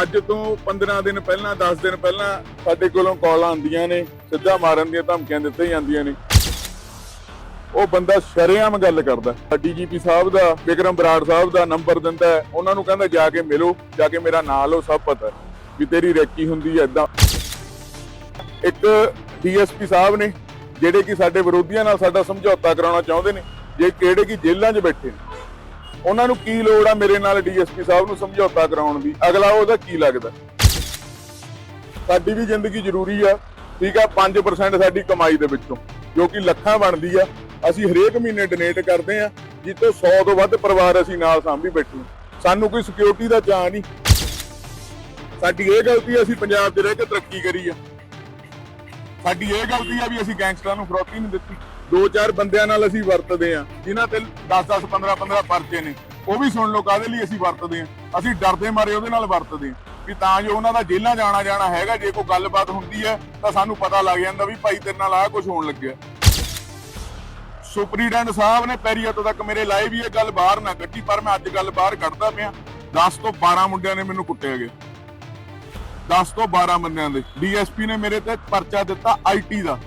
ਅੱਜ ਤੋਂ 15 ਦਿਨ ਪਹਿਲਾਂ 10 ਦਿਨ ਪਹਿਲਾਂ ਸਾਡੇ ਕੋਲੋਂ ਕਾਲਾਂ ਆਉਂਦੀਆਂ ਨੇ, ਸਿੱਧਾ ਮਾਰਨ ਦੀਆਂ ਧਮਕੀਆਂ ਦਿੱਤੀਆਂ ਜਾਂਦੀਆਂ ਨੇ। ਉਹ ਬੰਦਾ ਸ਼ਰੇਆਮ ਗੱਲ ਕਰਦਾ। ਡੀਜੀਪੀ ਸਾਹਿਬ ਦਾ, ਵਿਕਰਮ ਬਰਾੜ ਸਾਹਿਬ ਦਾ ਨੰਬਰ ਦਿੰਦਾ ਉਹਨਾਂ ਨੂੰ ਕਹਿੰਦਾ, ਜਾ ਕੇ ਮਿਲੋ, ਜਾ ਕੇ ਮੇਰਾ ਨਾਂ ਲਓ, ਸਭ ਪਤਾ ਵੀ ਤੇਰੀ ਰੈਕੀ ਹੁੰਦੀ ਹੈ ਇਦਾਂ ਇੱਕ ਡੀਐਸਪੀ ਸਾਹਿਬ ਨੇ, ਜਿਹੜੇ ਕਿ ਸਾਡੇ ਵਿਰੋਧੀਆਂ ਨਾਲ ਸਾਡਾ ਸਮਝੌਤਾ ਕਰਾਉਣਾ ਚਾਹੁੰਦੇ ਨੇ, ਜੇ ਕਿਹੜੇ ਕਿ ਜੇਲ੍ਹਾਂ 'ਚ ਬੈਠੇ ਨੇ ਉਹਨਾਂ ਨੂੰ ਕੀ ਲੋੜ ਆ ਮੇਰੇ ਨਾਲ ਡੀਐਸਪੀ ਸਾਹਿਬ ਨੂੰ ਸਮਝੌਤਾ ਕਰਾਉਣ ਦੀ? ਅਗਲਾ ਉਹਦਾ ਕੀ ਲੱਗਦਾ? ਸਾਡੀ ਵੀ ਜ਼ਿੰਦਗੀ ਜ਼ਰੂਰੀ ਆ, ਠੀਕ ਆ 5% ਸਾਡੀ ਕਮਾਈ ਦੇ ਵਿੱਚੋਂ, ਜੋ ਕਿ ਲੱਖਾਂ ਬਣਦੀ ਆ। ਅਸੀਂ ਹਰੇਕ ਮਹੀਨੇ ਡੋਨੇਟ ਕਰਦੇ ਆ ਜਿੱਤੋਂ 100 ਤੋਂ ਵੱਧ ਪਰਿਵਾਰ ਅਸੀਂ ਨਾਲ ਸਾਂਭੀ ਬੈਠੇ ਸਾਨੂੰ ਕੋਈ ਸਿਕਿਉਰਿਟੀ ਦਾ ਚਾਹ ਨਹੀਂ। ਸਾਡੀ ਇਹ ਗਲਤੀ ਅਸੀਂ ਪੰਜਾਬ 'ਚ ਰਹਿ ਕੇ ਤਰੱਕੀ ਕਰੀ ਆ। ਸਾਡੀ ਇਹ ਗਲਤੀ ਆ ਵੀ ਅਸੀਂ ਗੈਂਗਸਟਰਾਂ ਨੂੰ ਫਰੋਤੀ ਨਹੀਂ ਦਿੱਤੀ। ਦੋ ਚਾਰ ਬੰਦਿਆਂ ਨਾਲ ਅਸੀਂ ਵਰਤਦੇ ਆ ਜਿਨ੍ਹਾਂ ਤੇ 10 10 15 15 ਪਰਚੇ ਨੇ। ਉਹ ਵੀ ਸੁਣ ਲਓ, ਕਾਹਦੇ ਲਈ ਅਸੀਂ ਵਰਤਦੇ ਆ ਅਸੀਂ ਡਰਦੇ ਮਾਰੇ ਉਹਦੇ ਨਾਲ ਵਰਤਦੇ ਆ ਵੀ ਤਾਂ ਜੋ ਉਹਨਾਂ ਦਾ ਜੇਲ੍ਹਾਂ ਜਾਣਾ ਜਾਣਾ ਹੈਗਾ, ਜੇ ਕੋਈ ਗੱਲਬਾਤ ਹੁੰਦੀ ਹੈ, ਤਾਂ ਸਾਨੂੰ ਪਤਾ ਲੱਗ ਜਾਂਦਾ ਵੀ ਭਾਈ ਤੇਰੇ ਨਾਲ ਆਹ ਕੁਝ ਹੋਣ ਲੱਗਿਆ। ਸੁਪਰੀਡੈਂਟ ਸਾਹਿਬ ਨੇ ਪੈਰੀ ਹੱਥ ਤੱਕ ਮੇਰੇ ਲਾਏ ਵੀ ਇਹ ਗੱਲ ਬਾਹਰ ਨਾ ਕੱਢੀ, ਪਰ ਮੈਂ ਅੱਜ ਗੱਲ ਬਾਹਰ ਕੱਢਦਾ ਪਿਆ। 10 ਤੋਂ 12 ਮੁੰਡਿਆਂ ਨੇ ਮੈਨੂੰ ਕੁੱਟਿਆ ਗਿਆ। 10 ਤੋਂ 12 ਬੰਦਿਆਂ ਦੇ। ਡੀਐਸਪੀ ਨੇ ਮੇਰੇ ਤੇ ਪਰਚਾ ਦਿੱਤਾ ਆਈਟੀ ਦਾ।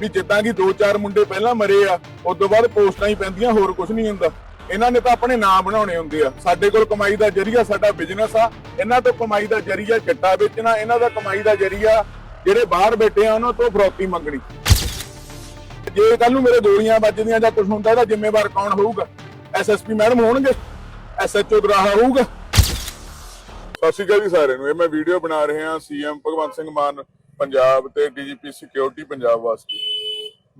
ਵੀ ਜਿੱਦਾਂ ਕਿ ਦੋ ਚਾਰ ਮੁੰਡੇ ਪਹਿਲਾਂ ਮਰੇ ਆ, ਉਸ ਤੋਂ ਬਾਅਦ ਪੋਸਟਾਂ ਹੀ ਪੈਂਦੀਆਂ, ਹੋਰ ਕੁਝ ਨਹੀਂ ਹੁੰਦਾ। ਇਹਨਾਂ ਨੇ ਤਾਂ ਆਪਣੇ ਨਾਮ ਬਣਾਉਣੇ ਹੁੰਦੇ ਆ। ਸਾਡੇ ਕੋਲ ਕਮਾਈ ਦਾ ਜਰੀਆ ਸਾਡਾ ਬਿਜ਼ਨਸ ਆ। ਇਹਨਾਂ ਤੋਂ ਕਮਾਈ ਦਾ ਜਰੀਆ ਚਿੱਟਾ ਵੇਚਣਾ, ਇਹਨਾਂ ਦਾ ਕਮਾਈ ਦਾ ਜਰੀਆ ਜਿਹੜੇ ਬਾਹਰ ਬੈਠੇ ਆ, ਉਹਨਾਂ ਤੋਂ ਫਰੋਤੀ ਮੰਗਣੀ। ਜੇ ਕੱਲ ਨੂੰ ਮੇਰੇ ਗੋਲੀਆਂ ਵੱਜਦੀਆਂ ਜਾਂ ਕੁਝ ਹੁੰਦਾ ਤਾਂ ਜ਼ਿੰਮੇਵਾਰ ਕੌਣ ਹੋਊਗਾ? ਐਸਐਸਪੀ ਮੈਡਮ ਹੋਣਗੇ। ਐਸਐਚਓ ਦਰਾਹਾ ਹੋਊਗਾ। ਸਤਿ ਸ਼੍ਰੀ ਅਕਾਲ ਜੀ ਸਾਰਿਆਂ ਨੂੰ। ਇਹ ਮੈਂ ਵੀਡੀਓ ਬਣਾ ਰਿਹਾ ਸੀਐਮ ਭਗਵੰਤ ਸਿੰਘ ਮਾਨ, ਪੰਜਾਬ ਤੇ ਡੀਜੀਪੀ ਸਿਕਿਉਰਿਟੀ ਪੰਜਾਬ ਵਾਸਤੇ।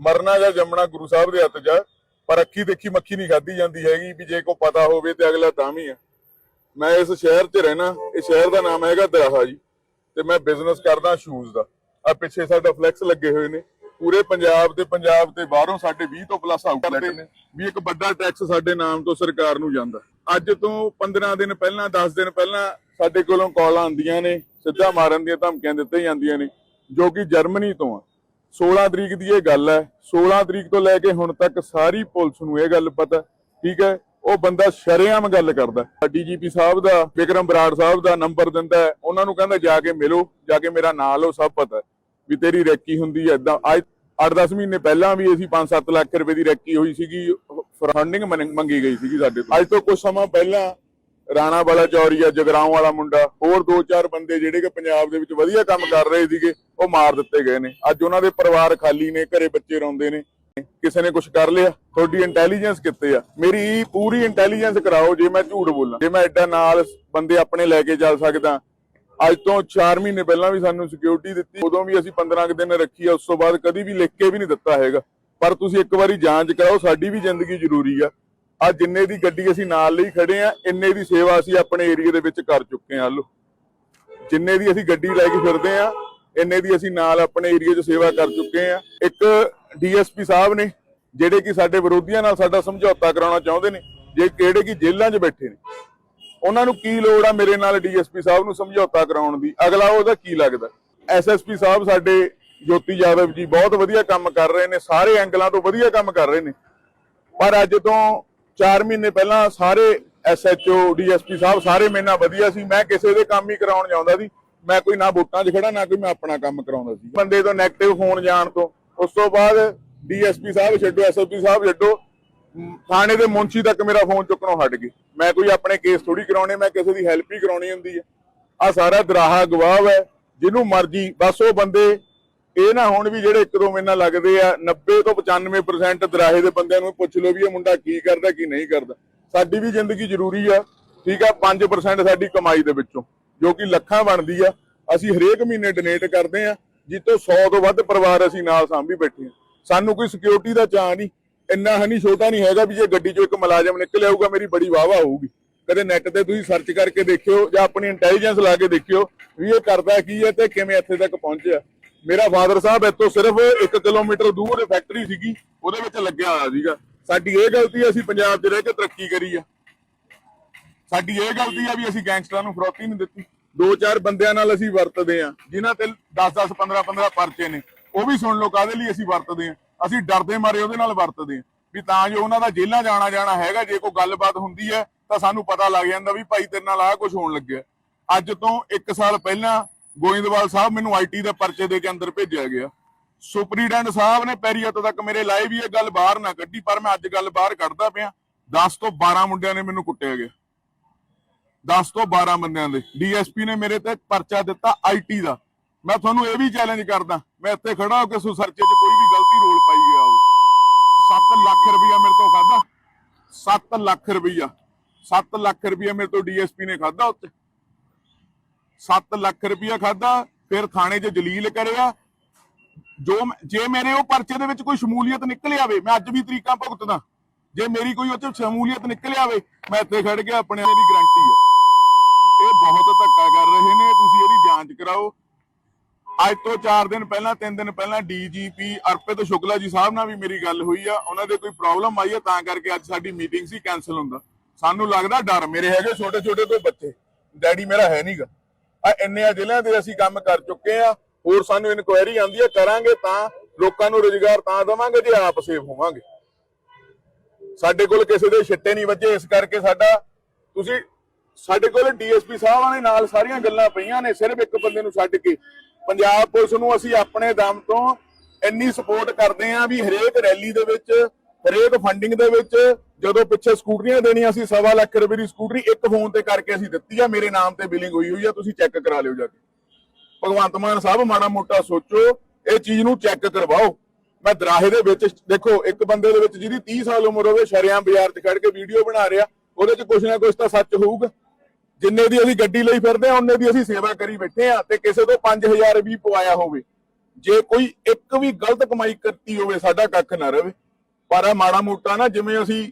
ਮਰਨਾ ਜਾਂ ਜੰਮਣਾ ਗੁਰੂ ਸਾਹਿਬ ਦੇ ਹੱਥ 'ਚ ਆ, ਪਰ ਅੱਖੀ ਦੇਖੀ ਮੱਖੀ ਨਹੀਂ ਖਾਧੀ ਜਾਂਦੀ ਹੈਗੀ ਵੀ ਜੇ ਕੋ ਪਤਾ ਹੋਵੇ ਤੇ ਅਗਲਾ ਤਾਂ ਵੀ ਆ। ਮੈਂ ਇਸ ਸ਼ਹਿਰ 'ਚ ਰਹਿਣਾ ਇਹ ਸ਼ਹਿਰ ਦਾ ਨਾਮ ਹੈਗਾ ਦਰਾਹਾ ਜੀ ਤੇ ਮੈਂ ਬਿਜ਼ਨਸ ਕਰਦਾ ਸ਼ੂਜ਼ ਦਾ। ਆ ਪਿੱਛੇ ਸਾਡਾ ਫਲੈਕਸ ਲੱਗੇ ਹੋਏ ਨੇ। ਪੂਰੇ ਪੰਜਾਬ ਤੇ ਪੰਜਾਬ ਤੇ ਬਾਹਰੋਂ ਸਾਡੇ 20 ਤੋਂ ਪਲੱਸ ਆਊਟਲੈਟ ਨੇ। ਵੀ ਇੱਕ ਵੱਡਾ ਟੈਕਸ ਸਾਡੇ ਨਾਮ ਤੋਂ ਸਰਕਾਰ ਨੂੰ ਜਾਂਦਾ। ਅੱਜ ਤੋਂ 15 ਦਿਨ ਪਹਿਲਾਂ 10 ਦਿਨ ਪਹਿਲਾਂ ਸਾਡੇ ਕੋਲੋਂ ਕਾਲਾਂ ਆਉਂਦੀਆਂ ਨੇ ਸਿੱਧਾ ਮਾਰਨ ਦੀਆਂ ਧਮਕੀਆਂ ਦਿੱਤੀਆਂ ਜਾਂਦੀਆਂ ਨੇ ਜੋ ਕਿ ਜਰਮਨੀ ਤੋਂ ਆ। 16 ਤਰੀਕ ਦੀ ਇਹ ਗੱਲ ਹੈ। 16 ਤਰੀਕ ਤੋਂ ਲੈ ਕੇ ਹੁਣ ਤੱਕ ਸਾਰੀ ਪੁਲਿਸ ਨੂੰ ਇਹ ਗੱਲ ਪਤਾ, ਠੀਕ ਹੈ? ਉਹ ਬੰਦਾ ਸ਼ਰੇਆਮ ਗੱਲ ਕਰਦਾ। ਡੀਜੀਪੀ ਸਾਹਿਬ ਦਾ, ਵਿਕਰਮ ਬਰਾੜ ਸਾਹਿਬ ਦਾ ਨੰਬਰ ਦਿੰਦਾ ਉਹਨਾਂ ਨੂੰ ਕਹਿੰਦਾ, ਜਾ ਕੇ ਮਿਲੋ, ਜਾ ਕੇ ਮੇਰਾ ਨਾਂ ਲਓ, ਸਭ ਪਤਾ ਵੀ ਤੇਰੀ ਰੈਕੀ ਹੁੰਦੀ ਹੈ ਇਦਾਂ ਅੱਜ 8-10 ਮਹੀਨੇ ਪਹਿਲਾਂ ਵੀ ਅਸੀਂ 5-7 ਲੱਖ ਰੁਪਏ ਦੀ ਰੈਕੀ ਹੋਈ ਸੀਗੀ। ਫੰਡਿੰਗ ਮੰਗੀ ਗਈ ਸੀਗੀ ਸਾਡੇ ਤੋਂ ਅੱਜ ਤੋਂ ਕੁਝ ਸਮਾਂ ਪਹਿਲਾਂ ਰਾਣਾ ਵਾਲਾ ਚੌਰੀਆ, ਜਗਰਾਉਂ ਵਾਲਾ ਮੁੰਡਾ, ਹੋਰ ਦੋ ਚਾਰ ਬੰਦੇ ਜਿਹੜੇ ਕਿ ਪੰਜਾਬ ਦੇ ਵਿੱਚ ਵਧੀਆ ਕੰਮ ਕਰ ਰਹੇ ਸੀਗੇ, ਉਹ ਮਾਰ ਦਿੱਤੇ ਗਏ ਨੇ। ਅੱਜ ਉਹਨਾਂ ਦੇ ਪਰਿਵਾਰ ਖਾਲੀ ਨੇ, ਘਰੇ ਬੱਚੇ ਰੋਂਦੇ ਨੇ। ਕਿਸੇ ਨੇ ਕੁਝ ਕਰ ਲਿਆ, ਤੁਹਾਡੀ ਇੰਟੈਲੀਜੈਂਸ ਕਿੱਥੇ ਆ? ਮੇਰੀ ਪੂਰੀ ਇੰਟੈਲੀਜੈਂਸ ਕਰਾਓ, ਜੇ ਮੈਂ ਝੂਠ ਬੋਲਾਂ। ਜੇ ਮੈਂ ਐਡਾ ਨਾਲ ਬੰਦੇ ਆਪਣੇ ਲੈ ਕੇ ਚੱਲ ਸਕਦਾ, ਅੱਜ ਤੋਂ 4 ਮਹੀਨੇ ਪਹਿਲਾਂ ਵੀ ਸਾਨੂੰ ਸਿਕਿਉਰਿਟੀ ਦਿੱਤੀ, ਉਦੋਂ ਵੀ ਅਸੀਂ 15 ਕੁ ਦਿਨ ਰੱਖੀ ਆ, ਉਸ ਤੋਂ ਬਾਅਦ ਕਦੀ ਵੀ ਲਿਖ ਕੇ ਵੀ ਨਹੀਂ ਦਿੱਤਾ ਹੈਗਾ। ਪਰ ਤੁਸੀਂ ਇੱਕ ਵਾਰੀ ਜਾਂਚ ਕਰਾਓ, ਸਾਡੀ ਵੀ ਜ਼ਿੰਦਗੀ ਜ਼ਰੂਰੀ ਆ। ਆ ਜਿੰਨੇ ਦੀ ਗੱਡੀ ਅਸੀਂ ਨਾਲ ਲਈ ਖੜੇ ਆ, ਇੰਨੇ ਦੀ ਸੇਵਾ ਅਸੀਂ ਆਪਣੇ ਏਰੀਆ ਦੇ ਵਿੱਚ ਕਰ ਚੁੱਕੇ ਆ ਲੋ ਜਿੰਨੇ ਦੀ ਅਸੀਂ ਗੱਡੀ ਲੈ ਕੇ ਫਿਰਦੇ ਆ, ਇੰਨੇ ਦੀ ਅਸੀਂ ਨਾਲ ਆਪਣੇ ਏਰੀਆ 'ਚ ਸੇਵਾ ਕਰ ਚੁੱਕੇ ਆ। ਇੱਕ ਡੀਐਸਪੀ ਸਾਹਿਬ ਨੇ, ਜਿਹੜੇ ਕਿ ਸਾਡੇ ਵਿਰੋਧੀਆਂ ਨਾਲ ਸਾਡਾ ਸਮਝੌਤਾ ਕਰਾਉਣਾ ਚਾਹੁੰਦੇ ਨੇ, ਜੇ ਕਿਹੜੇ ਕਿ ਜੇਲ੍ਹਾਂ 'ਚ ਬੈਠੇ ਨੇ, ਉਹਨਾਂ ਨੂੰ ਕੀ ਲੋੜ ਆ ਮੇਰੇ ਨਾਲ ਡੀਐਸਪੀ ਸਾਹਿਬ ਨੂੰ ਸਮਝੌਤਾ ਕਰਾਉਣ ਦੀ? ਅਗਲਾ ਉਹਦਾ ਕੀ ਲੱਗਦਾ? ਐਸਐਸਪੀ ਸਾਹਿਬ ਸਾਡੇ ਜੋਤੀ ਯਾਦਵ ਜੀ ਬਹੁਤ ਵਧੀਆ ਕੰਮ ਕਰ ਰਹੇ ਨੇ, ਸਾਰੇ ਐਂਗਲਾਂ ਤੋਂ ਵਧੀਆ ਕੰਮ ਕਰ ਰਹੇ ਨੇ। ਪਰ ਅੱਜ ਤੋਂ 4 ਮਹੀਨੇ ਪਹਿਲਾਂ ਸਾਰੇ ਐਸਐਚਓ, ਡੀਐਸਪੀ ਸਾਹਿਬ ਸਾਰੇ ਮੇਰੇ ਨਾਲ ਵਧੀਆ ਸੀ। ਮੈਂ ਕਿਸੇ ਦੇ ਕੰਮ ਹੀ ਕਰਾਉਣ ਜਾਂਦਾ ਸੀ। ਮੈਂ ਕੋਈ ਨਾ ਵੋਟਾਂ 'ਚ ਖੜਾ, ਨਾ ਕੋਈ ਮੈਂ ਆਪਣਾ ਕੰਮ ਕਰਾਉਂਦਾ ਸੀ। ਬੰਦੇ ਤੋਂ 네ਗੇਟਿਵ ਫੋਨ ਜਾਣ ਤੋਂ। ਉਸ ਤੋਂ ਬਾਅਦ ਡੀਐਸਪੀ ਸਾਹਿਬ ਛੱਡੋ ਐਸਐਸਪੀ ਸਾਹਿਬ ਛੱਡੋ। ਥਾਣੇ ਦੇ ਮੁੰਸ਼ੀ ਤੱਕ ਮੇਰਾ ਫੋਨ ਚੁੱਕਣੋਂ ਹਟ ਗਏ। ਮੈਂ ਕੋਈ ਆਪਣੇ ਕੇਸ ਥੋੜੀ ਕਰਾਉਣੇ, ਮੈਂ ਕਿਸੇ ਦੀ ਹੈਲਪ ਹੀ ਕਰਾਉਣੀ ਹੁੰਦੀ ਹੈ। ਆ ਸਾਰਾ ਦਰਾਹਾ ਗਵਾਹ ਹੈ ਜਿਹਨੂੰ ਮਰਜ਼ੀ, ਬਸ ਉਹ ਬੰਦੇ ਇਹ ਨਾ ਹੁਣ ਵੀ ਜਿਹੜੇ ਇੱਕ ਦੋ ਮਹੀਨਾ ਲੱਗਦੇ ਆ 90 ਤੋਂ 95% ਦਰਾਹੇ ਦੇ ਬੰਦਿਆਂ ਨੂੰ ਪੁੱਛ ਲਓ ਵੀ ਇਹ ਮੁੰਡਾ ਕੀ ਕਰਦਾ, ਕੀ ਨਹੀਂ ਕਰਦਾ। ਸਾਡੀ ਵੀ ਜ਼ਿੰਦਗੀ ਜ਼ਰੂਰੀ ਆ, ਠੀਕ ਆ 5% ਸਾਡੀ ਕਮਾਈ ਦੇ ਵਿੱਚੋਂ, ਜੋ ਕਿ ਲੱਖਾਂ ਬਣਦੀ ਆ। ਅਸੀਂ ਹਰੇਕ ਮਹੀਨੇ ਡੋਨੇਟ ਕਰਦੇ ਆ, ਜਿੱਤੋਂ 100 ਤੋਂ ਵੱਧ ਪਰਿਵਾਰ ਅਸੀਂ ਨਾਲ ਸਾਂਭੀ ਬੈਠੇ ਆ। ਸਾਨੂੰ ਕੋਈ ਸਿਕਿਉਰਿਟੀ ਦਾ ਚਾਹ ਨਹੀਂ, ਇੰਨਾ ਹਨੀ ਛੋਟਾ ਨਹੀਂ ਹੈਗਾ ਵੀ ਜੇ ਗੱਡੀ 'ਚੋਂ ਇੱਕ ਮੁਲਾਜ਼ਮ ਨਿਕਲ ਆਊਗਾ, ਮੇਰੀ ਬੜੀ ਵਾਵਾ ਹੋਊਗੀ। ਕਦੇ ਨੈਟ ਤੇ ਤੁਸੀਂ ਸਰਚ ਕਰਕੇ ਦੇਖਿਓ ਜਾਂ ਆਪਣੀ ਇੰਟੈਲੀਜੈਂਸ ਲਾ ਕੇ ਦੇਖਿਓ ਵੀ ਇਹ ਕਰਦਾ ਕੀ ਹੈ ਤੇ ਕਿਵੇਂ ਇੱਥੇ ਤੱਕ ਪਹੁੰਚਿਆ। ਮੇਰਾ ਫਾਦਰ ਸਾਹਿਬ ਇੱਥੋਂ ਸਿਰਫ 1 ਕਿਲੋਮੀਟਰ ਦੂਰ ਫੈਕਟਰੀ ਸੀਗੀ, ਉਹਦੇ ਵਿੱਚ ਲੱਗਿਆ ਹੋਇਆ ਸੀਗਾ। ਸਾਡੀ ਇਹ ਗਲਤੀ ਅਸੀਂ ਪੰਜਾਬ 'ਚ ਰਹਿ ਕੇ ਤਰੱਕੀ ਕਰੀ ਆ। ਸਾਡੀ ਇਹ ਗਲਤੀ ਆ ਵੀ ਅਸੀਂ ਗੈਂਗਸਟਰਾਂ ਨੂੰ ਫਰੋਤੀ ਨਹੀਂ ਦਿੱਤੀ। ਦੋ ਚਾਰ ਬੰਦਿਆਂ ਨਾਲ ਅਸੀਂ ਵਰਤਦੇ ਆ, ਜਿਨ੍ਹਾਂ ਤੇ 10 10 15 15 ਪਰਚੇ ਨੇ। ਉਹ ਵੀ ਸੁਣ ਲਓ ਕਾਹਦੇ ਲਈ ਅਸੀਂ ਵਰਤਦੇ ਆ। ਅਸੀਂ ਡਰਦੇ ਮਾਰੇ ਉਹਦੇ ਨਾਲ ਵਰਤਦੇ ਆ। ਵੀ ਤਾਂ ਜੋ ਉਹਨਾਂ ਦਾ ਜੇਲਾਂ ਜਾਣਾ ਜਾਣਾ ਹੈਗਾ, ਜੇ ਕੋਈ ਗੱਲਬਾਤ ਹੁੰਦੀ ਹੈ, ਤਾਂ ਸਾਨੂੰ ਪਤਾ ਲੱਗ ਜਾਂਦਾ ਵੀ ਭਾਈ ਤੇਰੇ ਨਾਲ ਆਹ ਕੁਝ ਹੋਣ ਲੱਗਿਆ। ਅੱਜ ਤੋਂ 1 ਸਾਲ ਪਹਿਲਾਂ ਗੋਇੰਦਵਾਲ ਸਾਹਿਬ ਮੈਨੂੰ ਆਈਟੀ ਦੇ ਪਰਚੇ ਦੇ ਕੇ ਅੰਦਰ ਭੇਜਿਆ ਗਿਆ। ਸੁਪਰੀਡੈਂਟ ਸਾਹਿਬ ਨੇ ਪੈਰੀ ਹੱਥ ਤੱਕ ਮੇਰੇ ਲਾਏ ਵੀ ਇਹ ਗੱਲ ਬਾਹਰ ਨਾ ਕੱਢੀ, ਪਰ ਮੈਂ ਅੱਜ ਗੱਲ ਬਾਹਰ ਕੱਢਦਾ ਪਿਆ। 10 ਤੋਂ 12 ਮੁੰਡਿਆਂ ਨੇ ਮੈਨੂੰ ਕੁੱਟਿਆ ਗਿਆ। 10 ਤੋਂ 12 ਬੰਦਿਆਂ ਦੇ। ਡੀਐਸਪੀ ਨੇ ਮੇਰੇ ਤੇ ਪਰਚਾ ਦਿੱਤਾ ਆਈਟੀ ਦਾ। ਮੈਂ ਤੁਹਾਨੂੰ ਇਹ ਵੀ ਚੈਲੰਜ ਕਰਦਾ, ਮੈਂ ਇੱਥੇ ਖੜਾ ਹੋ ਕੇ ਸੁਸਰਚੇ 'ਚ ਕੋਈ ਵੀ ਗਲਤੀ ਰੋਲ ਪਾਈ ਗਿਆ ਹੋਵੇ। 7 ਲੱਖ ਰੁਪਇਆ ਮੇਰੇ ਤੋਂ ਖਾਦਾ 7 ਲੱਖ ਰੁਪਇਆ 7 ਲੱਖ ਰੁਪਇਆ ਮੇਰੇ ਤੋਂ ਡੀਐਸਪੀ ਨੇ ਖਾਦਾ ਉੱਤੇ 7 ਲੱਖ ਰੁਪਇਆ ਖਾਦਾ ਫਿਰ ਥਾਣੇ 'ਚ ਜਲੀਲ ਕਰਿਆ। ਜੋ ਜੇ ਮੇਰੇ ਉਹ ਪਰਚੇ ਦੇ ਵਿੱਚ ਕੋਈ ਸ਼ਮੂਲੀਅਤ ਨਿਕਲ ਆਵੇ, ਮੈਂ ਅੱਜ ਵੀ ਤਰੀਕਾਂ ਭੁਗਤਦਾ। ਜੇ ਮੇਰੀ ਕੋਈ ਉਹ ਸ਼ਮੂਲੀਅਤ ਨਿਕਲ ਆਵੇ, ਮੈਂ ਇੱਥੇ ਖੜ ਕੇ ਆਪਣੇ ਦੀ ਗਰੰਟੀ ਹੈ ਇਹ ਬਹੁਤ ਧੱਕਾ ਕਰ ਰਹੇ ਨੇ, ਤੁਸੀਂ ਇਹਦੀ ਜਾਂਚ ਕਰਾਓ। ਅੱਜ ਤੋਂ 4 ਦਿਨ ਪਹਿਲਾਂ 3 ਦਿਨ ਪਹਿਲਾਂ ਡੀਜੀਪੀ ਅਰਪਿਤ ਸ਼ੁਕਲਾ ਜੀ ਸਾਹਿਬ ਨਾਲ ਵੀ ਮੇਰੀ ਗੱਲ ਹੋਈ ਆ। ਉਹਨਾਂ ਦੇ ਕੋਈ ਪ੍ਰੋਬਲਮ ਆਈ ਆ, ਤਾਂ ਕਰਕੇ ਅੱਜ ਸਾਡੀ ਮੀਟਿੰਗ ਸੀ ਕੈਨਸਲ ਹੁੰਦਾ। ਸਾਨੂੰ ਲੱਗਦਾ ਡਰ ਮੇਰੇ ਹੈਗੇ ਛੋਟੇ ਛੋਟੇ ਕੋਈ ਬੱਚੇ। ਡੈਡੀ ਮੇਰਾ ਹੈ ਨਹੀਂਗਾ ਆ ਇੰਨੇ ਜ਼ਿਲ੍ਹਿਆਂ ਦੇ ਅਸੀਂ ਕੰਮ ਕਰ ਚੁੱਕੇ ਆ, ਹੋਰ ਸਾਨੂੰ ਇਨਕੁਆਇਰੀ ਆਂਦੀ ਆ, ਕਰਾਂਗੇ ਤਾਂ ਲੋਕਾਂ ਨੂੰ ਰੋਜ਼ਗਾਰ ਤਾਂ ਦੇਵਾਂਗੇ ਜੇ ਆਪ ਸੇਵ ਹੋਵਾਂਗੇ। ਸਾਡੇ ਕੋਲ ਕਿਸੇ ਦੇ ਛਿੱਟੇ ਨਹੀਂ ਵੱਜੇ, ਇਸ ਕਰਕੇ ਸਾਡਾ, ਤੁਸੀਂ, ਸਾਡੇ ਕੋਲ ਡੀਐਸਪੀ ਸਾਹਿਬ ਦੇ ਨਾਲ ਸਾਰੀਆਂ ਗੱਲਾਂ ਪਈਆਂ ਨੇ, ਸਿਰਫ ਇੱਕ ਬੰਦੇ ਨੂੰ ਛੱਡ ਕੇ। ਪੰਜਾਬ ਪੁਲਿਸ ਨੂੰ ਅਸੀਂ ਆਪਣੇ ਦਮ ਤੋਂ ਇੰਨੀ ਸਪੋਰਟ ਕਰਦੇ ਆਂ ਵੀ ਹਰੇਕ ਰੈਲੀ ਦੇ ਵਿੱਚ ਹਰੇਕ ਫੰਡਿੰਗ ਦੇ ਵਿੱਚ ਜਦੋਂ ਪਿੱਛੇ ਸਕੂਟਰੀਆਂ ਦੇਣੀਆਂ ਸੀ, ਸਵਾ ਲੱਖ ਰੁਪਏ ਦੀ ਸਕੂਟਰੀ ਇੱਕ ਫੋਨ ਤੇ ਕਰਕੇ ਅਸੀਂ ਦਿੱਤੀ ਆ, ਮੇਰੇ ਨਾਮ ਤੇ ਬਿਲਿੰਗ ਹੋਈ ਹੋਈ ਆ, ਤੁਸੀਂ ਚੈੱਕ ਕਰਾ ਲਿਓ ਜਾ ਕੇ। ਭਗਵੰਤ ਮਾਨ ਸਾਹਿਬ, ਮਾੜਾ ਮੋਟਾ ਸੋਚੋ, ਇਹ ਚੀਜ਼ ਨੂੰ ਚੈੱਕ ਕਰਵਾਓ। ਮੈਂ ਦਰਾਹੇ ਦੇ ਵਿੱਚ, ਦੇਖੋ, ਇੱਕ ਬੰਦੇ ਦੇ ਵਿੱਚ ਜਿਹਦੀ 30 ਸਾਲ ਉਮਰ ਹੋਵੇ ਸ਼ਰਿਆਂ ਬਾਜ਼ਾਰ 'ਚ ਖੜ ਕੇ ਵੀਡੀਓ ਬਣਾ ਰਿਹਾ, ਉਹਦੇ 'ਚ ਕੁਛ ਨਾ ਕੁਛ ਤਾਂ ਸੱਚ ਹੋਊਗਾ। ਜਿੰਨੇ ਦੀ ਅਸੀਂ ਗੱਡੀ ਲਈ ਫਿਰਦੇ ਆ, ਉਹਨੇ ਦੀ ਅਸੀਂ ਸੇਵਾ ਕਰੀ ਬੈਠੇ ਆ ਤੇ ਕਿਸੇ ਤੋਂ 5000 ਵੀ ਪਵਾਇਆ ਹੋਵੇ। ਜੇ ਕੋਈ ਇੱਕ ਵੀ ਗਲਤ ਕਮਾਈ ਕਰਤੀ ਹੋਵੇ, ਸਾਡਾ ਕੱਖ ਨਾ ਰਵੇ। ਪਰ ਆ ਮਾੜਾ ਮੋਟਾ ਨਾ ਜਿਵੇਂ ਅਸੀਂ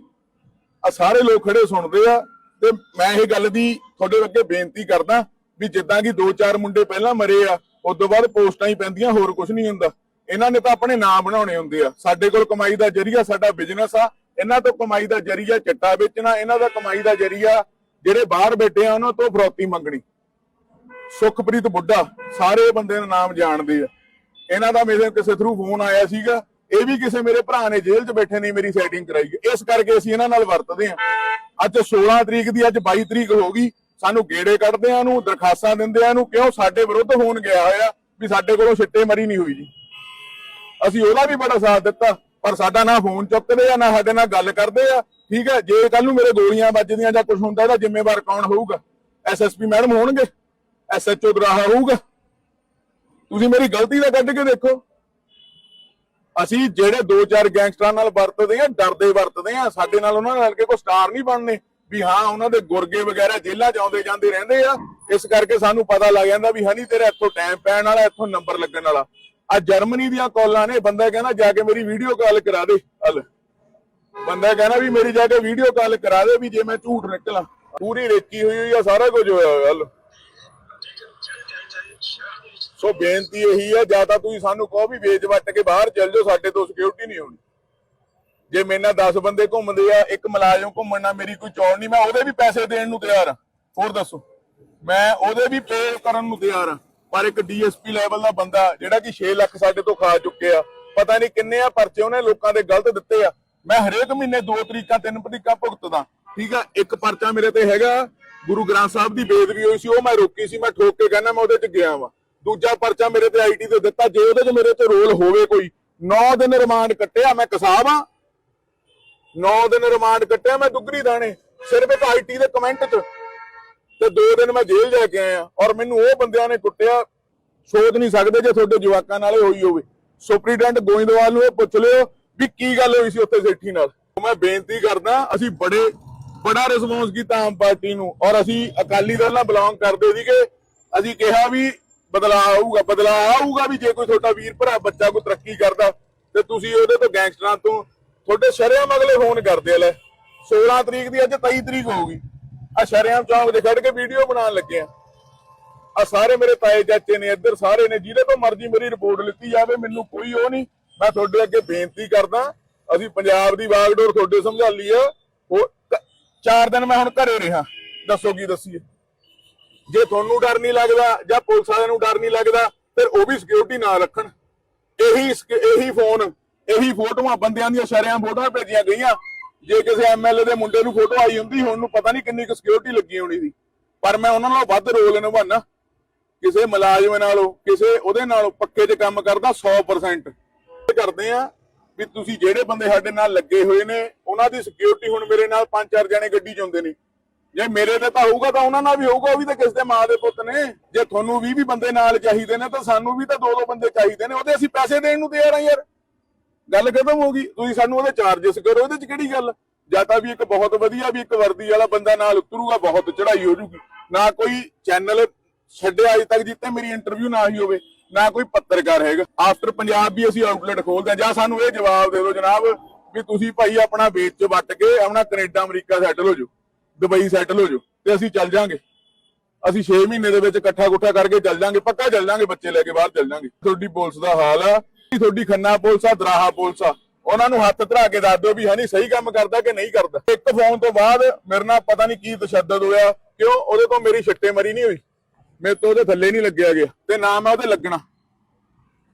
ਆ ਸਾਰੇ ਲੋਕ ਖੜੇ ਸੁਣਦੇ ਆ ਤੇ ਮੈਂ ਇਹ ਗੱਲ ਦੀ ਤੁਹਾਡੇ ਅੱਗੇ ਬੇਨਤੀ ਕਰਦਾ ਵੀ ਜਿੱਦਾਂ ਕਿ ਦੋ ਚਾਰ ਮੁੰਡੇ ਪਹਿਲਾਂ ਮਰੇ ਆ, ਉਸ ਤੋਂ ਬਾਅਦ ਪੋਸਟਾਂ ਹੀ ਪੈਂਦੀਆਂ, ਹੋਰ ਕੁਝ ਨਹੀਂ ਹੁੰਦਾ। ਇਹਨਾਂ ਨੇ ਤਾਂ ਆਪਣੇ ਨਾਮ ਬਣਾਉਣੇ ਹੁੰਦੇ ਆ। ਸਾਡੇ ਕੋਲ ਕਮਾਈ ਦਾ ਜਰੀਆ ਸਾਡਾ ਬਿਜ਼ਨਸ ਆ, ਇਹਨਾਂ ਤੋਂ ਕਮਾਈ ਦਾ ਜਰੀਆ ਚਿੱਟਾ ਵੇਚਣਾ, ਇਹਨਾਂ ਦਾ ਕਮਾਈ ਦਾ ਜਰੀਆ ਜਿਹੜੇ ਬਾਹਰ ਬੈਠੇ ਆ, ਉਹਨਾਂ ਤੋਂ ਫਰੋਤੀ ਮੰਗਣੀ। ਸੁਖਪ੍ਰੀਤ ਬੁੱਢਾ, ਸਾਰੇ ਬੰਦੇ ਦਾ ਨਾਮ ਜਾਣਦੇ ਆ। ਇਹਨਾਂ ਦਾ ਮੇਰੇ ਕਿਸੇ ਥਰੂ ਫੋਨ ਆਇਆ ਸੀਗਾ ਇਹ ਵੀ ਕਿਸੇ ਮੇਰੇ ਭਰਾ ਨੇ ਜੇਲ੍ਹ 'ਚ ਬੈਠੇ ਨੇ ਮੇਰੀ ਸੈਟਿੰਗ ਕਰਾਈ ਹੈ। ਇਸ ਕਰਕੇ ਅਸੀਂ ਇਹਨਾਂ ਨਾਲ ਵਰਤਦੇ ਹਾਂ। ਅੱਜ 16 ਤਰੀਕ ਦੀ ਅੱਜ 22 ਤਰੀਕ ਹੋ ਗਈ। ਸਾਨੂੰ ਗੇੜੇ ਕੱਢਦੇ ਆ ਨੂੰ, ਦਰਖਾਸਤਾਂ ਦਿੰਦੇ ਆ ਨੂੰ ਕਿਉਂ ਸਾਡੇ ਵਿਰੁੱਧ ਹੋਣ ਗਿਆ ਹੋਇਆ ਵੀ ਸਾਡੇ ਕੋਲੋਂ ਛਿੱਟੇ ਮਰੀ ਨਹੀਂ ਹੋਈ ਜੀ। ਅਸੀਂ ਉਹਦਾ ਵੀ ਬੜਾ ਸਾਥ ਦਿੱਤਾ, ਪਰ ਸਾਡਾ ਨਾ ਫੋਨ ਚੁੱਕਦੇ ਆ, ਨਾ ਸਾਡੇ ਨਾਲ ਗੱਲ ਕਰਦੇ ਆ। ਠੀਕ ਹੈ, ਜੇ ਕੱਲ ਨੂੰ ਮੇਰੇ ਗੋਲੀਆਂ ਵੱਜਦੀਆਂ ਜਾਂ ਕੁਝ ਹੁੰਦਾ ਤਾਂ ਜ਼ਿੰਮੇਵਾਰ ਕੌਣ ਹੋਊਗਾ? ਐਸਐਸਪੀ ਮੈਡਮ ਹੋਣਗੇ ਐਸਐਚਓ ਦਰਾਹਾ ਹੋਊਗਾ। ਤੁਸੀਂ ਮੇਰੀ ਗਲਤੀ ਦਾ ਕੱਢ ਕੇ ਦੇਖੋ। ਅਸੀਂ ਜਿਹੜੇ ਦੋ ਚਾਰ ਗੈਂਗਸਟਰਾਂ ਨਾਲ ਵਰਤਦੇ ਆ ਡਰਦੇ ਵਰਤਦੇ ਆ ਸਾਡੇ ਨਾਲ ਉਹਨਾਂ ਨਾਲ ਕੇ ਕੋਈ ਸਟਾਰ ਨਹੀਂ ਬਣਨੇ। ਵੀ ਹਾਂ, ਉਹਨਾਂ ਦੇ ਗੁਰਗੇ ਵਗੈਰਾ ਜੇਲਾਂ 'ਚ ਆਉਂਦੇ ਜਾਂਦੇ ਰਹਿੰਦੇ ਆ। ਇਸ ਕਰਕੇ ਸਾਨੂੰ ਪਤਾ ਲੱਗ ਜਾਂਦਾ ਵੀ ਹਨੀ, ਤੇਰਾ ਇੱਥੋਂ ਟਾਈਮ ਪੈਣ ਵਾਲਾ, ਇੱਥੋਂ ਨੰਬਰ ਲੱਗਣ ਵਾਲਾ। ਆ ਜਰਮਨੀ ਦੀਆਂ ਕਾਲਾਂ ਨੇ, ਬੰਦਾ ਕਹਿੰਦਾ, ਜਾ ਕੇ ਮੇਰੀ ਵੀਡੀਓ ਕਾਲ ਕਰਾ ਦੇ, ਹਲ। ਬੰਦਾ ਕਹਿੰਦਾ ਵੀ ਮੇਰੀ ਜਾ ਕੇ ਵੀਡੀਓ ਕਾਲ ਕਰਾ ਦੇ ਵੀ ਜੇ ਮੈਂ ਝੂਠ ਨਿਕਲਾਂ। ਪੂਰੀ ਰੇਕੀ ਹੋਈ ਹੋਈ ਆ, ਸਾਰਾ ਕੁਝ ਹੋਇਆ ਹੋਇਆ, ਹਲ। ਸੋ ਬੇਨਤੀ ਇਹੀ ਹੈ ਜਾਂ ਤਾਂ ਤੁਸੀਂ ਸਾਨੂੰ ਕਹੋ ਵੀ ਵੇਚ ਵੱਟ ਕੇ ਬਾਹਰ ਚੱਲ ਜਾਓ, ਸਾਡੇ ਤੋਂ ਸਿਕਿਉਰਿਟੀ ਨਹੀਂ ਹੋਣੀ। ਜੇ ਮੇਰੇ ਨਾਲ 10 ਬੰਦੇ ਘੁੰਮਦੇ ਆ, ਇੱਕ ਮੁਲਾਜ਼ਮ ਘੁੰਮਣ ਨਾਲ ਮੇਰੀ ਕੋਈ ਚੌੜ ਨਹੀਂ, ਮੈਂ ਉਹਦੇ ਵੀ ਪੈਸੇ ਦੇਣ ਨੂੰ ਤਿਆਰ ਆ। ਹੋਰ ਦੱਸੋ? ਮੈਂ ਉਹਦੇ ਵੀ ਪੇ ਕਰਨ ਨੂੰ ਤਿਆਰ ਆ। ਪਰ ਇੱਕ ਡੀਐਸਪੀ ਲੈਵਲ ਦਾ ਬੰਦਾ, ਜਿਹੜਾ ਕਿ 6 ਲੱਖ ਸਾਡੇ ਤੋਂ ਖਾ ਚੁੱਕਿਆ, ਪਤਾ ਨਹੀਂ ਕਿੰਨੇ ਆ ਪਰਚੇ ਉਹਨੇ ਲੋਕਾਂ ਦੇ ਗਲਤ ਦਿੱਤੇ ਆ। ਮੈਂ ਹਰੇਕ ਮਹੀਨੇ ਦੋ ਤਰੀਕਾਂ, ਤਿੰਨ ਤਰੀਕਾਂ ਭੁਗਤਦਾ। ਠੀਕ ਆ? ਇੱਕ ਪਰਚਾ ਮੇਰੇ ਤੇ ਹੈਗਾ, ਗੁਰੂ ਗ੍ਰੰਥ ਸਾਹਿਬ ਦੀ ਬੇਦਬੀ ਹੋਈ ਸੀ, ਉਹ ਮੈਂ ਰੋਕੀ ਸੀ, ਮੈਂ ਠੋਕ ਕੇ ਕਹਿੰਦਾ ਮੈਂ ਉਹਦੇ ਚ ਗਿਆ ਵਾਂ। ਦੂਜਾ ਪਰਚਾ ਮੇਰੇ ਤੇ ਆਈਟੀ ਤੇ ਦਿੱਤਾ, ਜੇ ਉਹਦੇ ਚ ਮੇਰੇ ਤੇ ਰੋਲ ਹੋਵੇ ਕੋਈ 9 ਦਿਨ ਰਿਮਾਂਡ ਕੱਟਿਆ, ਮੈਂ ਕਸਾਬ ਆ 9 ਦਿਨ ਰਿਮਾਂਡ ਕੱਟਿਆ, ਮੈਂ ਦੁੱਗਰੀ ਦਾਣੇ, ਸਿਰਫ ਇੱਕ ਆਈਟੀ ਦੇ ਕਮੈਂਟ 'ਚ। ਤੇ 2 ਦਿਨ ਮੈਂ ਜੇਲ੍ਹ ਜਾ ਕੇ ਆਇਆ, ਔਰ ਮੈਨੂੰ ਉਹ ਬੰਦਿਆਂ ਨੇ ਕੁੱਟਿਆ ਸੋਚ ਨਹੀਂ ਸਕਦੇ ਜੇ ਤੁਹਾਡੇ ਜਵਾਕਾਂ ਨਾਲ ਹੋਈ ਹੋਵੇ। ਸੁਪਰੀਡੈਂਟ ਗੋਇੰਦਵਾਲ ਨੂੰ ਇਹ ਪੁੱਛ ਲਿਓ ਵੀ ਕੀ ਗੱਲ ਹੋਈ ਸੀ ਉੱਥੇ ਸੇਠੀ ਨਾਲ। ਮੈਂ ਬੇਨਤੀ ਕਰਦਾ, ਅਸੀਂ ਬੜੇ, ਬੜਾ ਰਿਸਪੌਂਸ ਕੀਤਾ ਆਮ ਪਾਰਟੀ ਨੂੰ, ਔਰ ਅਸੀਂ ਅਕਾਲੀ ਦਲ ਨਾਲ ਬਿਲੋਂਗ ਕਰਦੇ ਸੀਗੇ। ਅਸੀਂ ਕਿਹਾ ਵੀ ਬਦਲਾ ਆਊਗਾ, ਬਦਲਾਅ ਆਊਗਾ ਵੀ ਜੇ ਕੋਈ ਤੁਹਾਡਾ ਵੀਰ ਭਰਾ, ਬੱਚਾ ਕੋਈ ਤਰੱਕੀ ਕਰਦਾ, ਤੇ ਤੁਸੀਂ ਉਹਦੇ ਤੋਂ ਗੈਂਗਸਟਰਾਂ ਤੋਂ ਤੁਹਾਡੇ ਸ਼ਰਿਆਮ ਅਗਲੇ ਫੋਨ ਕਰਦੇ ਲੈ। 16 ਤਰੀਕ ਦੀ ਅੱਜ 23 ਤਰੀਕ ਹੋਊਗੀ। ਆ ਸ਼ਰਿਆਮ ਚੌਂਕ ਦੇ ਖੜ ਕੇ ਵੀਡੀਓ ਬਣਾਉਣ ਲੱਗੇ ਆ। ਆ ਸਾਰੇ ਮੇਰੇ ਤਾਏ ਚਾਚੇ ਨੇ, ਇੱਧਰ ਸਾਰੇ ਨੇ, ਜਿਹਦੇ ਤੋਂ ਮਰਜ਼ੀ ਮੇਰੀ ਰਿਪੋਰਟ ਲਿੱਤੀ ਜਾਵੇ, ਮੈਨੂੰ ਕੋਈ ਉਹ ਨਹੀਂ। ਮੈਂ ਤੁਹਾਡੇ ਅੱਗੇ ਬੇਨਤੀ ਕਰਦਾ, ਅਸੀਂ ਪੰਜਾਬ ਦੀ ਵਾਗਡੋਰ ਤੁਹਾਡੇ ਸਮਝਾ ਲਈ ਆ ਉਹ ਕ- ਚਾਰ ਦਿਨ ਮੈਂ ਹੁਣ ਘਰੇ ਰਿਹਾ। ਦੱਸੋ ਕੀ ਦੱਸੀਏ। ਜੇ ਤੁਹਾਨੂੰ ਡਰ ਨਹੀਂ ਲੱਗਦਾ ਜਾਂ ਪੁਲਿਸ ਵਾਲਿਆਂ ਨੂੰ ਡਰ ਨਹੀਂ ਲੱਗਦਾ, ਫਿਰ ਉਹ ਵੀ ਸਿਕਿਉਰਿਟੀ ਨਾ ਰੱਖਣ। ਇਹੀ ਇਹੀ ਫੋਨ ਇਹੀ ਫੋਟੋਆਂ ਬੰਦਿਆਂ ਦੀਆਂ ਸ਼ਰਿਆਂ ਫੋਟੋਆਂ ਭੇਜੀਆਂ ਗਈਆਂ। ਜੇ ਕਿਸੇ ਐਮਐਲਏ ਦੇ ਮੁੰਡੇ ਨੂੰ ਫੋਟੋ ਆਈ ਹੁੰਦੀ, ਹੁਣ ਨੂੰ ਪਤਾ ਨਹੀਂ ਕਿੰਨੀ ਕੁ ਸਿਕਿਉਰਿਟੀ ਲੱਗੀ ਹੋਣੀ ਸੀ। ਪਰ ਮੈਂ ਉਹਨਾਂ ਨਾਲੋਂ ਵੱਧ ਰੋਲ ਨਿਭਾਉਣਾ ਕਿਸੇ ਮੁਲਾਜ਼ਮ ਨਾਲੋਂ, ਕਿਸੇ ਉਹਦੇ ਨਾਲੋਂ ਪੱਕੇ 'ਚ ਕੰਮ ਕਰਦਾ 100% ਕਰਦੇ ਆ ਵੀ ਤੁਸੀਂ ਜਿਹੜੇ ਬੰਦੇ ਸਾਡੇ ਨਾਲ ਲੱਗੇ ਹੋਏ ਨੇ, ਉਹਨਾਂ ਦੀ ਸਿਕਿਉਰਿਟੀ ਹੁਣ ਮੇਰੇ ਨਾਲ ਪੰਜ ਚਾਰ ਜਣੇ ਗੱਡੀ 'ਚ ਹੁੰਦੇ ਨੇ। ਜੇ ਮੇਰੇ ਤੇ ਤਾਂ ਹੋਊਗਾ ਤਾਂ ਉਹਨਾਂ ਨਾਲ ਵੀ ਹੋਊਗਾ, ਉਹ ਵੀ ਤਾਂ ਕਿਸ ਦੇ ਮਾਂ ਦੇ ਪੁੱਤ ਨੇ। ਜੇ ਤੁਹਾਨੂੰ 20 ਵੀ ਬੰਦੇ ਨਾਲ ਚਾਹੀਦੇ ਨੇ, ਤਾਂ ਸਾਨੂੰ ਵੀ ਤਾਂ ਦੋ ਦੋ ਬੰਦੇ ਚਾਹੀਦੇ ਨੇ, ਉਹਦੇ ਅਸੀਂ ਪੈਸੇ ਦੇਣ ਨੂੰ ਤਿਆਰ ਆ ਯਾਰ। ਗੱਲ ਖਤਮ ਹੋ ਗਈ, ਤੁਸੀਂ ਸਾਨੂੰ ਉਹਦੇ ਚਾਰजेस ਕਰੋ, ਇਹਦੇ 'ਚ ਕਿਹੜੀ ਗੱਲ? ਜਾਂ ਤਾਂ ਵੀ ਇੱਕ ਬਹੁਤ ਵਧੀਆ, ਵੀ ਇੱਕ ਵਰਦੀ ਵਾਲਾ ਬੰਦਾ ਨਾਲ ਉਤਰੂਗਾ, ਬਹੁਤ ਚੜਾਈ ਹੋ ਜੂਗੀ। ਨਾ ਕੋਈ ਚੈਨਲ ਛੱਡਿਆ ਅਜੇ ਤੱਕ ਜਿੱਤੇ ਮੇਰੀ ਇੰਟਰਵਿਊ ਨਾ ਹੀ ਹੋਵੇ, ਨਾ ਕੋਈ ਪੱਤਰਕਾਰ ਹੈਗਾ। ਆਫਟਰ ਪੰਜਾਬ ਵੀ ਅਸੀਂ ਆਊਟਲੈਟ ਖੋਲਦੇ ਹਾਂ, ਜਾਂ ਸਾਨੂੰ ਇਹ ਜਵਾਬ ਦੇ ਦਿਓ ਜਨਾਬ, ਵੀ ਤੁਸੀਂ ਭਾਈ ਆਪਣਾ ਵੇਚ ਚ ਵੱਟ ਕੇ ਆਪਣਾ ਕੈਨੇਡਾ, ਅਮਰੀਕਾ ਸੈਟਲ ਹੋ ਜਾਓ। ਦੁਬਈ ਸੈਟਲ ਹੋ ਜਾਓ ਤੇ ਅਸੀਂ ਚੱਲ ਜਾਾਂਗੇ। ਅਸੀਂ 6 ਮਹੀਨੇ ਦੇ ਵਿੱਚ ਇਕੱਠਾ ਕੁੱਠਾ ਕਰਕੇ ਚੱਲ ਜਾਾਂਗੇ, ਪੱਕਾ ਚੱਲ ਜਾਾਂਗੇ, ਬੱਚੇ ਲੈ ਕੇ ਬਾਹਰ ਚੱਲ ਜਾਾਂਗੇ। ਤੁਹਾਡੀ ਪੁਲਿਸ ਦਾ ਹਾਲ ਆ, ਤੁਹਾਡੀ ਖੰਨਾ ਪੁਲਿਸ ਆ, ਦਰਾਹਾ ਪੁਲਿਸ ਆ। ਉਹਨਾਂ ਨੂੰ ਹੱਥ ਧਰਾ ਕੇ ਦੱਸ ਦਿਓ ਵੀ ਹਨੀ ਸਹੀ ਕੰਮ ਕਰਦਾ ਕਿ ਨਹੀਂ ਕਰਦਾ। ਇੱਕ ਫੋਨ ਤੋਂ ਬਾਅਦ ਮੇਰੇ ਨਾਲ ਪਤਾ ਨਹੀਂ ਕੀ ਤਸ਼ੱਦਦ ਹੋਇਆ, ਕਿਉਂ ਉਹਦੇ ਤੋਂ ਮੇਰੀ ਛਿੱਟੇ ਮਰੀ ਨਹੀਂ ਹੋਈ। ਮੇਰੇ ਤੋਂ ਉਹਦੇ ਥੱਲੇ ਨਹੀਂ ਲੱਗਿਆ ਗਿਆ, ਤੇ ਨਾ ਮੈਂ ਉਹਦੇ ਲੱਗਣਾ।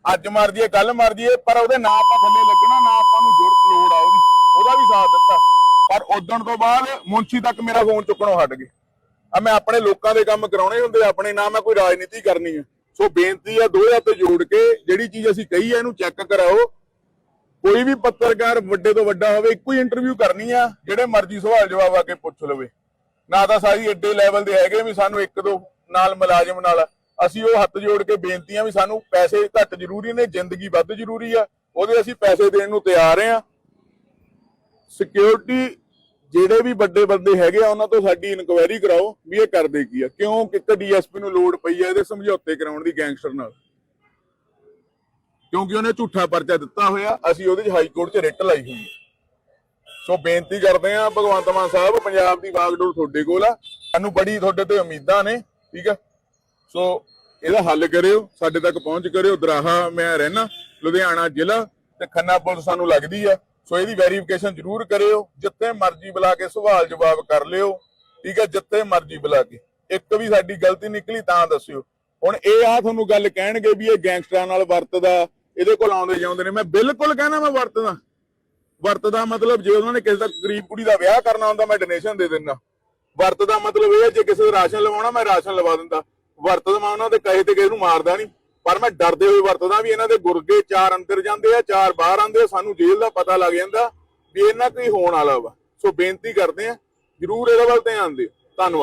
ਅੱਜ ਮਰ ਜੀਏ ਕੱਲ ਮਰ ਜੀਏ ਪਰ ਉਹਦੇ ਨਾ ਆਪਾਂ ਥੱਲੇ ਲੱਗਣਾ, ਨਾ ਆਪਾਂ ਨੂੰ ਜ਼ਰੂਰਤ ਲੋੜ ਆ ਉਹਦੀ ਉਹਦਾ ਵੀ ਸਾਥ ਦਿੱਤਾ ਪਰ ਉਦਣ ਤੋਂ ਬਾਅਦ ਮੁੰਸ਼ੀ ਤੱਕ ਮੇਰਾ ਫੋਨ ਚੁੱਕਣੋਂ ਹਟ ਗਏ। ਆ ਮੈਂ ਆਪਣੇ ਲੋਕਾਂ ਦੇ ਕੰਮ ਕਰਾਉਣੇ ਹੁੰਦੇ, ਆਪਣੇ ਨਾ ਮੈਂ ਕੋਈ ਰਾਜਨੀਤੀ ਕਰਨੀ ਹੈ ਸੋ ਬੇਨਤੀ ਆ ਦੋਹੇ ਹੱਥ ਜੋੜ ਕੇ ਜਿਹੜੀ ਚੀਜ਼ ਅਸੀਂ ਕਹੀ ਹੈ ਇਹਨੂੰ ਚੈੱਕ ਕਰਾਓ। ਕੋਈ ਵੀ ਪੱਤਰਕਾਰ ਵੱਡੇ ਤੋਂ ਵੱਡਾ ਹੋਵੇ, ਇੱਕੋ ਹੀ ਇੰਟਰਵਿਊ ਕਰਨੀ ਆ, ਜਿਹੜੇ ਮਰਜ਼ੀ ਸਵਾਲ ਜਵਾਬ ਆ ਕੇ ਪੁੱਛ ਲਵੇ। ਨਾ ਤਾਂ ਸਾਰੀ ਏਡੇ ਲੈਵਲ ਦੇ ਹੈਗੇ ਵੀ ਸਾਨੂੰ ਇੱਕ ਦੋ ਨਾਲ ਮੁਲਾਜ਼ਮ ਨਾਲ। ਅਸੀਂ ਉਹ ਹੱਥ ਜੋੜ ਕੇ ਬੇਨਤੀਆਂ ਵੀ ਸਾਨੂੰ ਪੈਸੇ ਘੱਟ ਜ਼ਰੂਰੀ ਨੇ, ਜ਼ਿੰਦਗੀ ਵੱਧ ਜ਼ਰੂਰੀ ਆ। ਉਹਦੇ ਅਸੀਂ ਪੈਸੇ ਦੇਣ ਨੂੰ ਤਿਆਰ ਆ। ਸਿਕਿਉਰਿਟੀ ਜਿਹੜੇ ਵੀ ਵੱਡੇ ਬੰਦੇ ਹੈਗੇ ਆ, ਉਹਨਾਂ ਤੋਂ ਸਾਡੀ ਇਨਕੁਆਇਰੀ ਕਰਾਓ ਵੀ ਇਹ ਕਰਦੇ ਕੀ ਆ। ਕਿਉਂ ਕਿਤੇ ਡੀਐਸਪੀ ਨੂੰ ਲੋੜ ਪਈ ਆ ਇਹਦੇ ਸਮਝੌਤੇ ਕਰਾਉਣ ਦੀ ਗੈਂਗਸਟਰ ਨਾਲ? ਕਿਉਂਕਿ ਉਹਨੇ ਝੂਠਾ ਪਰਚਾ ਦਿੱਤਾ ਹੋਇਆ, ਅਸੀਂ ਉਹਦੇ 'ਚ ਹਾਈ ਕੋਰਟ 'ਚ ਰਿਟ ਲਾਈ ਹੋਈ ਹੈ ਸੋ ਬੇਨਤੀ ਕਰਦੇ ਆ ਭਗਵੰਤ ਮਾਨ ਸਾਹਿਬ, ਪੰਜਾਬ ਦੀ ਬਾਗਡੋਰ ਤੁਹਾਡੇ ਕੋਲ ਆ। ਸਾਨੂੰ ਬੜੀ ਤੁਹਾਡੇ ਤੇ ਉਮੀਦਾਂ ਨੇ, ਠੀਕ ਆ? ਸੋ ਇਹਦਾ ਹੱਲ ਕਰਿਓ, ਸਾਡੇ ਤੱਕ ਪਹੁੰਚ ਕਰਿਓ। ਦਰਾਹਾ ਮੈਂ ਰਹਿਣਾ ਲੁਧਿਆਣਾ ਜ਼ਿਲ੍ਹਾ, ਤੇ ਖੰਨਾ ਪੁਲਿਸ ਸਾਨੂੰ ਲੱਗਦੀ ਆ। ਸੋ ਇਹਦੀ ਵੈਰੀਫਿਕੇਸ਼ਨ ਜ਼ਰੂਰ ਕਰਿਓ, ਜਿੱਥੇ ਮਰਜ਼ੀ ਬੁਲਾ ਕੇ ਸਵਾਲ ਜਵਾਬ ਕਰ ਲਿਓ, ਠੀਕ ਹੈ, ਜਿੱਥੇ ਮਰਜ਼ੀ ਬੁਲਾ ਕੇ। ਇੱਕ ਵੀ ਸਾਡੀ ਗਲਤੀ ਨਿਕਲੀ ਤਾਂ ਦੱਸਿਓ। ਹੁਣ ਇਹ ਆ ਤੁਹਾਨੂੰ ਗੱਲ ਕਹਿਣਗੇ ਵੀ ਇਹ ਗੈਂਗਸਟਰਾਂ ਨਾਲ ਵਰਤਦਾ, ਇਹਦੇ ਕੋਲ ਆਉਂਦੇ ਜਾਂਦੇ ਨੇ। ਮੈਂ ਬਿਲਕੁਲ ਕਹਿਣਾ ਮੈਂ ਵਰਤਦਾ। ਵਰਤਦਾ ਮਤਲਬ ਜੇ ਉਹਨਾਂ ਨੇ ਕਿਸੇ ਦਾ ਗਰੀਬ ਕੁੜੀ ਦਾ ਵਿਆਹ ਕਰਨਾ ਹੁੰਦਾ, ਮੈਂ ਡੋਨੇਸ਼ਨ ਦੇ ਦਿੰਦਾ। ਵਰਤਦਾ ਮਤਲਬ ਇਹ ਹੈ, ਜੇ ਕਿਸੇ ਦਾ ਰਾਸ਼ਨ ਲਵਾਉਣਾ, ਮੈਂ ਰਾਸ਼ਨ ਲਵਾ ਦਿੰਦਾ। ਵਰਤਦਾ ਮੈਂ ਉਹਨਾਂ ਦੇ ਕਹੇ ਤੇ ਕਿਸੇ ਨੂੰ ਮਾਰਦਾ ਨਹੀਂ। ਪਰ ਮੈਂ ਡਰਦੇ ਹੋਏ ਵਰਤਦਾ ਵੀ ਇਹਨਾਂ ਦੇ ਗੁਰਗੇ ਚਾਰ ਅੰਦਰ ਜਾਂਦੇ ਆ, ਚਾਰ ਬਾਹਰ ਆਉਂਦੇ ਆ, ਸਾਨੂੰ ਜੇਲ੍ਹ ਦਾ ਪਤਾ ਲੱਗ ਜਾਂਦਾ ਵੀ ਇਹਨਾਂ ਕੋਈ ਹੋਣ ਵਾਲਾ ਵਾ। ਸੋ ਬੇਨਤੀ ਕਰਦੇ ਆ, ਜਰੂਰ ਇਹਦੇ ਵੱਲ ਧਿਆਨ ਦਿਓ। ਧੰਨਵਾਦ।